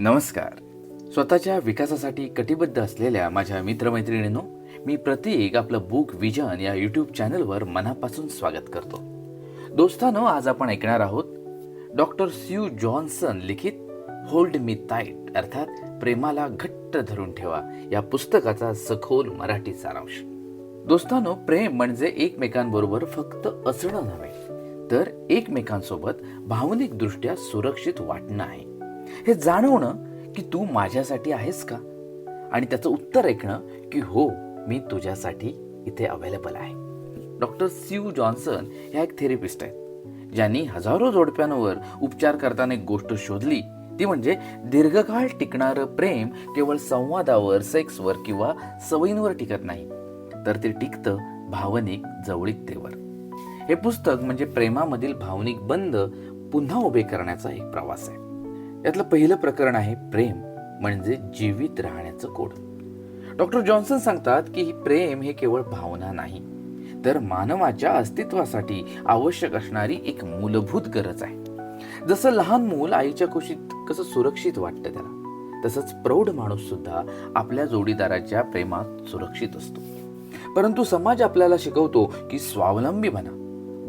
नमस्कार. स्वतःच्या विकासासाठी कटिबद्ध असलेल्या माझ्या मित्रमैत्रिणींनो मी प्रतीक आपलं बुक विजन या यूट्यूब चॅनलवर मनापासून स्वागत करतो. दोस्तानो आज आपण ऐकणार आहोत डॉक्टर स्यू जॉन्सन लिखित होल्ड मी टाईट अर्थात प्रेमाला घट्ट धरून ठेवा या पुस्तकाचा सखोल मराठी सारांश. दोस्तानो प्रेम म्हणजे एकमेकांबरोबर फक्त असणं नव्हे तर एकमेकांसोबत भावनिकदृष्ट्या सुरक्षित वाटणं आहे. हे जाणवणं की तू माझ्यासाठी आहेस का? आणि त्याचं उत्तर ऐकणं की हो मी तुझ्यासाठी इथे अवेलेबल आहे. डॉक्टर स्यू जॉन्सन ह्या एक थेरपिस्ट आहेत ज्यांनी हजारो जोडप्यांवर उपचार करताना एक गोष्ट शोधली. ती म्हणजे दीर्घकाळ टिकणारं प्रेम केवळ संवादावर सेक्सवर किंवा सवयींवर टिकत नाही. तर ते टिकतं भावनिक जवळीकतेवर. हे पुस्तक म्हणजे प्रेमामधील भावनिक बंध पुन्हा उभे करण्याचा एक प्रवास आहे. यातलं पहिलं प्रकरण आहे प्रेम म्हणजे जीवित राहण्याचं कोड. डॉक्टर जॉन्सन सांगतात की प्रेम हे केवळ भावना नाही तर मानवाच्या अस्तित्वासाठी आवश्यक असणारी एक मूलभूत गरज आहे. जसं लहान मूल आईच्या कुशीत कसं सुरक्षित वाटतं त्याला तसंच प्रौढ माणूस सुद्धा आपल्या जोडीदाराच्या प्रेमात सुरक्षित असतो. परंतु समाज आपल्याला शिकवतो की स्वावलंबी बना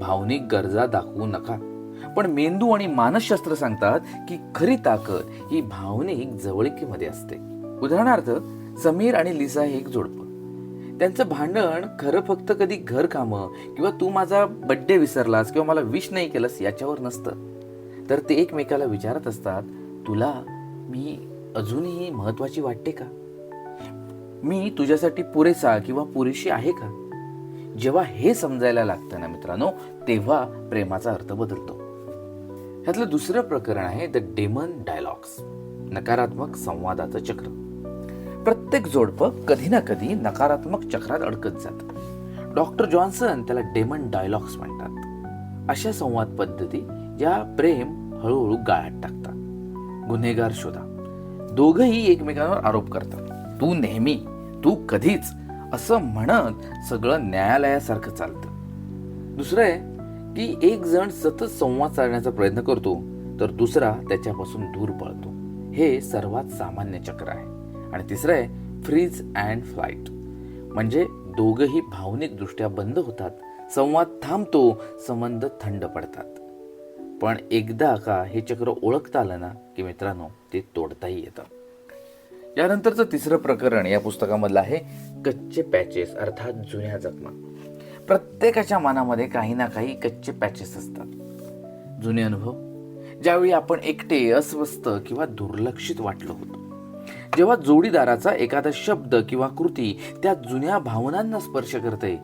भावनिक गरजा दाखवू नका. पण मेंदू आणि मानसशास्त्र सांगतात की खरी ताकद ही भावनिक जवळकीमध्ये असते. उदाहरणार्थ समीर आणि लिसा हे एक जोडपं. त्यांचं भांडण खरं फक्त कधी घर कामं किंवा तू माझा बड्डे विसरलास किंवा मला विश नाही केलंस याच्यावर नसतं. तर ते एकमेकाला विचारत असतात तुला मी अजूनही महत्वाची वाटते का? मी तुझ्यासाठी पुरेसा किंवा पुरेशी आहे का? जेव्हा हे समजायला लागतं ना मित्रांनो तेव्हा प्रेमाचा अर्थ बदलतो. ह्यातलं दुसरं प्रकरण आहे द डेमन डायलॉग्स नकारात्मक संवादाचं चक्र. प्रत्येक जोडपं कधी ना कधी नकारात्मक चक्रात अडकत जात. डॉक्टर जॉन्सन त्याला डेमन डायलॉग्स म्हणतात. अशा संवाद पद्धती ज्या प्रेम हळूहळू गाळात टाकतात. गुन्हेगार शोधा. दोघही एकमेकांवर आरोप करतात. तू नेहमी तू कधीच असं म्हणत सगळं न्यायालयासारखं चालतं. दुसरं आहे की एक जण सतत संवाद साधण्याचा प्रयत्न करतो तर दुसरा त्याच्यापासून दूर पळतो. हे सर्वात सामान्य चक्र आहे. आणि तिसरं आहे फ्रीज अँड फ्लाईट म्हणजे दोघंही भावनिक दृष्ट्या बंद होतात संवाद थांबतो संबंध थंड पडतात. पण एकदा का हे चक्र ओळखता आलं ना की मित्रांनो ते तोडताही येतं. यानंतरचं तिसरं प्रकरण या पुस्तकामधलं आहे कच्चे पॅचेस अर्थात जुन्या जखमा. प्रत्येकाच्या मनामध्ये काही ना काही कच्चे पॅचेस असतात. जुने अनुभव ज्यावेळी आपण एकटे अस्वस्थ किंवा दुर्लक्षित वाटलो होतो. जेव्हा जोडीदाराचा एखादा शब्द किंवा कृती त्या जुन्या भावनांना स्पर्श करते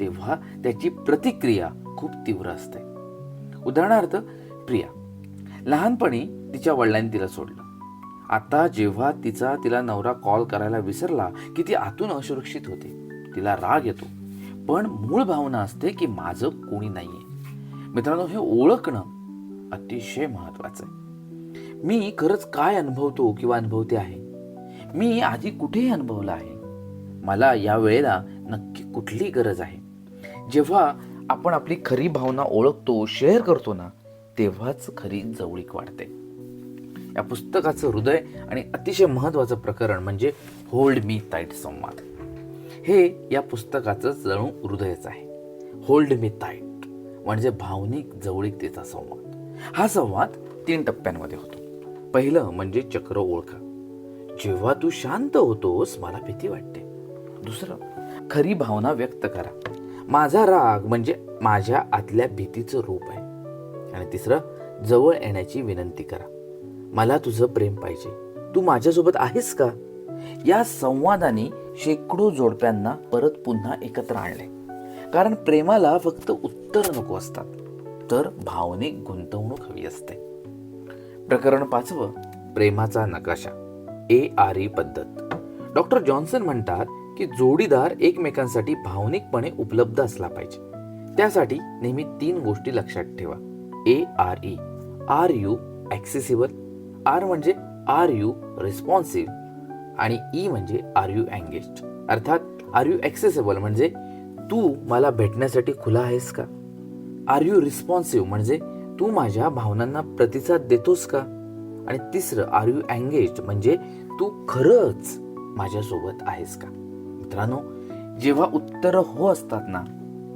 तेव्हा त्याची प्रतिक्रिया खूप तीव्र असते. उदाहरणार्थ प्रिया लहानपणी तिच्या वडिलांनी तिला सोडलं. आता जेव्हा तिचा तिला नवरा कॉल करायला विसरला की ती आतून असुरक्षित होते तिला राग येतो. पण मूळ भावना असते की माझं कोणी नाहीये. मित्रांनो हे ओळखणं अतिशय महत्वाचं आहे. मी खरंच काय अनुभवतो किंवा अनुभवते आहे? मी आधी कुठेही अनुभवलं आहे? मला या वेळेला नक्की कुठली गरज आहे? जेव्हा आपण आपली खरी भावना ओळखतो शेअर करतो ना तेव्हाच खरी जवळीक वाढते. या पुस्तकाचं हृदय आणि अतिशय महत्वाचं प्रकरण म्हणजे होल्ड मी ताईट संवाद. हे या पुस्तकाचं जणू हृदयच आहे. होल्ड मी टाईट म्हणजे भावनिक जवळीकतेचा संवाद. हा संवाद तीन टप्प्यांमध्ये होतो. पहिलं म्हणजे चक्र ओळखा. जेव्हा तू शांत होतोस मला भीती वाटते. दुसरं खरी भावना व्यक्त करा. माझा राग म्हणजे माझ्या आतल्या भीतीचं रूप आहे. आणि तिसरं जवळ येण्याची विनंती करा. मला तुझं प्रेम पाहिजे. तू माझ्यासोबत आहेस का? या संवादाने शेकडो जोडप्यांना परत पुन्हा एकत्र आणले. कारण प्रेमाला फक्त उत्तर नको असतात तर भावनिक गुंतवणूक हवी असते. प्रकरण पाचवं प्रेमाचा नकाशा. ए आर ई पद्धत. डॉक्टर जॉन्सन म्हणतात की जोडीदार एकमेकांसाठी भावनिकपणे उपलब्ध असला पाहिजे. त्यासाठी नेहमी तीन गोष्टी लक्षात ठेवा. A R E are you accessible R म्हणजे आर यू रिस्पॉन्सिव्ह. आणि ई म्हणजे आर यू अँगेज्ड अर्थात आर यू ॲक्सेसिबल म्हणजे तू मला भेटण्यासाठी खुला आहेस का? आर यू रिस्पॉन्सिव्ह म्हणजे तू माझ्या भावनांना प्रतिसाद देतोस का? आणि तिसरं आर यू अँगेज म्हणजे तू खरंच माझ्यासोबत आहेस का? मित्रांनो जेव्हा उत्तर हो असतात ना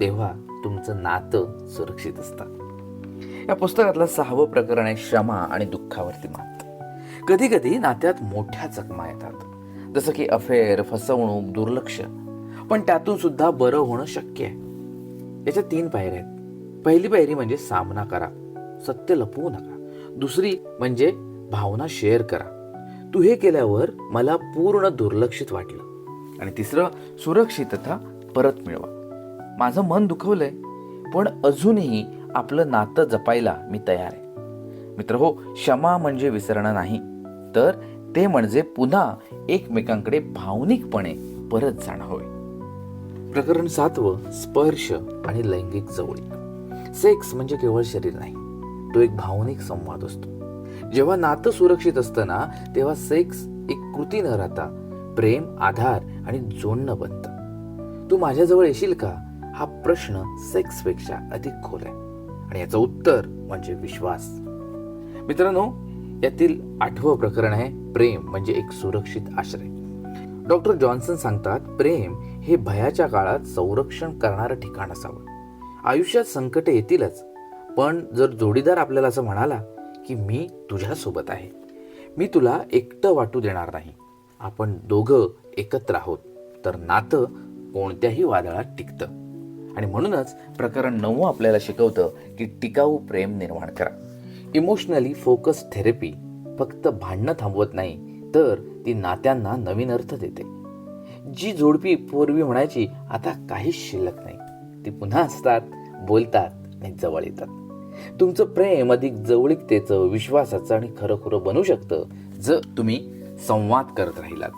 तेव्हा तुमचं नातं सुरक्षित असतात या पुस्तकातलं सहावं प्रकरण आहे क्षमा आणि दुःखावरती मात. कधी कधी नात्यात मोठ्या जखमा येतात. जसं की अफेअर फसवणूक दुर्लक्ष. पण त्यातून सुद्धा बरं होणं शक्य आहे. याच्या तीन पायऱ्या आहेत. पहिली पायरी म्हणजे सामना करा. सत्य लपवू नका. दुसरी म्हणजे भावना शेअर करा. तू हे केल्यावर मला पूर्ण दुर्लक्षित वाटलं. आणि तिसरं सुरक्षितता परत मिळवा. माझं मन दुखवलंय पण अजूनही आपलं नातं जपायला मी तयार आहे. मित्र हो क्षमा म्हणजे विसरणं नाही. तर ते म्हणजे पुन्हा एकमेकांकडे भावनिकपणे परत जाणं होय. प्रकरण सातवं स्पर्श आणि लैंगिक जवळीक. सेक्स म्हणजे केवळ शरीर नाही तो एक भावनिक संवाद असतो. जेव्हा नातं सुरक्षित असतं ना तेव्हा सेक्स एक कृती न राहता प्रेम आधार आणि जोडणं बनतं. तू माझ्याजवळ येशील का? हा प्रश्न सेक्सपेक्षा अधिक खोल आहे आणि याचं उत्तर म्हणजे विश्वास. मित्रांनो यातील आठवं प्रकरण आहे प्रेम म्हणजे एक सुरक्षित आश्रय. डॉक्टर जॉन्सन सांगतात प्रेम हे भयाच्या काळात संरक्षण करणारं ठिकाण असावं. आयुष्यात संकटे येतीलच पण जर जोडीदार आपल्याला असं म्हणाला की मी तुझ्यासोबत आहे मी तुला एकटं वाटू देणार नाही आपण दोघं एकत्र आहोत तर नातं कोणत्याही वादळात टिकतं. आणि म्हणूनच प्रकरण नऊ आपल्याला शिकवतं की टिकाऊ प्रेम निर्माण करा. इमोशनली फोकस थेरपी फक्त भांडणं थांबवत नाही तर ती नात्यांना नवीन अर्थ देते. जी जोडपी पूर्वी म्हणायची आता काहीच शिल्लक नाही. ती पुन्हा असतात बोलतात आणि जवळ येतात. तुमचं प्रेम अधिक जवळीकतेचं विश्वासाचं आणि खरं खरं बनू शकतं जर तुम्ही संवाद करत राहिलात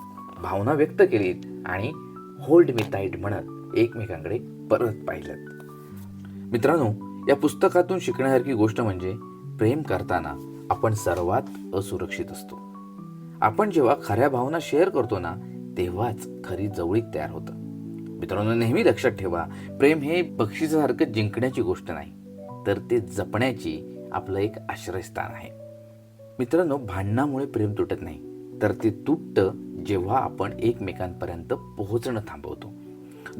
भावना व्यक्त केलीत आणि होल्ड मी ताईट म्हणत एकमेकांकडे परत पाहिलं मित्रांनो या पुस्तकातून शिकण्यासारखी गोष्ट म्हणजे प्रेम करताना आपण सर्वात असुरक्षित असतो. आपण जेव्हा खऱ्या भावना शेअर करतो ना तेव्हाच खरी जवळीक तयार होतं. मित्रांनो नेहमी लक्षात ठेवा प्रेम हे बक्षिसासारखं जिंकण्याची गोष्ट नाही तर ते जपण्याची आपलं एक आश्रयस्थान आहे. मित्रांनो भांडणामुळे प्रेम तुटत नाही तर ते तुटतं जेव्हा आपण एकमेकांपर्यंत पोहोचणं थांबवतो.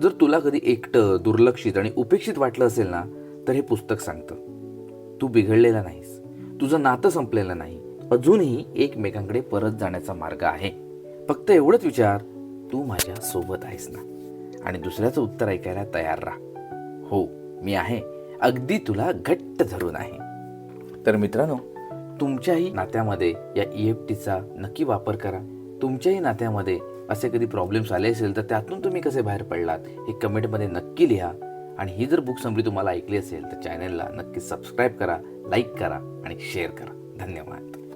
जर तुला कधी एकटं दुर्लक्षित आणि उपेक्षित वाटलं असेल ना तर हे पुस्तक सांगतं. तू बिघडलेला नाहीस. तुझं नातं संपलेलं नाही. अजूनही एकमेकांकडे परत जाण्याचा मार्ग आहे. फक्त एवढंच विचार तू माझ्या सोबत आहेस ना? आणि दुसऱ्याचं उत्तर ऐकायला तयार राहा. हो मी आहे. अगदी तुला घट्ट धरून आहे. तर मित्रांनो तुमच्याही नात्यामध्ये या ई एफ टीचा नक्की वापर करा. तुमच्याही नात्यामध्ये असे कधी प्रॉब्लेम्स आले असेल तर त्यातून तुम्ही कसे बाहेर पडलात हे कमेंटमध्ये नक्की लिहा. आणि ही जर बुक समरी तुम्हाला ऐकली असेल तर चॅनलला नक्की सबस्क्राईब करा लाईक करा आणि शेअर करा. धन्यवाद.